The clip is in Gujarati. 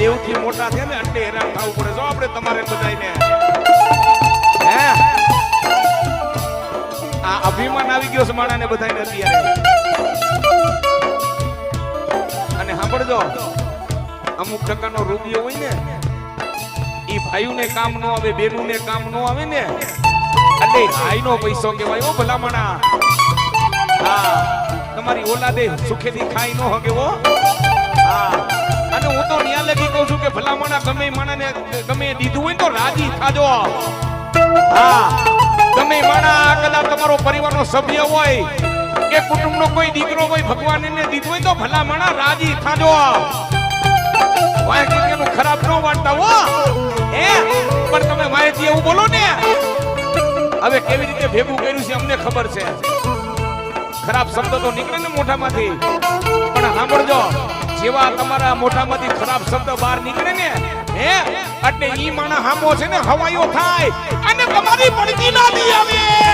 દેવથી મોટા છે ને, એટલે હેરાન થવું પડે. જો આપણે તમારે બધાને આ અભિમાન આવી ગયો છે માણાને બધાને અત્યારે. અને સાંભળજો, અમુક ટકાનો રૂપિયો હોય ને એ ભાઈઓને કામ ન આવે, બેનુને કામ ન આવે ને, એટલે ભાઈનો પૈસો કહેવાય. ઓ ભલામણા, હા, તમારી ઓલાદે સુખેથી ખાઈ ન હકે હા. કે ભલામણા ગમે માણાને, ગમે દીધું હોય તો રાજી થાજો હા. ઈ માણા કદાચ તમારો પરિવારનો સભ્ય હોય કે કુટુંબનો કોઈ દીકરો હોય, ભગવાન એને દીધું હોય તો ભલામણા રાજી થાજો વાયકીનું ખરાબ ન વાંટતા હો. એ પણ તમે માહિતી એવું બોલો ને. હવે કેવી રીતે ભેગું કર્યું છે અમને ખબર છે. ખરાબ શબ્દ તો નીકળે ને મોઢામાંથી. પણ સાંભળજો. જેવા તમારા મોઢામાંથી ખરાબ શબ્દ બહાર નીકળે ને, હે? એટલે ઈ માણા હામો છે ને, હવાયો થાય. અને તમારી પડતી ના દી આવે.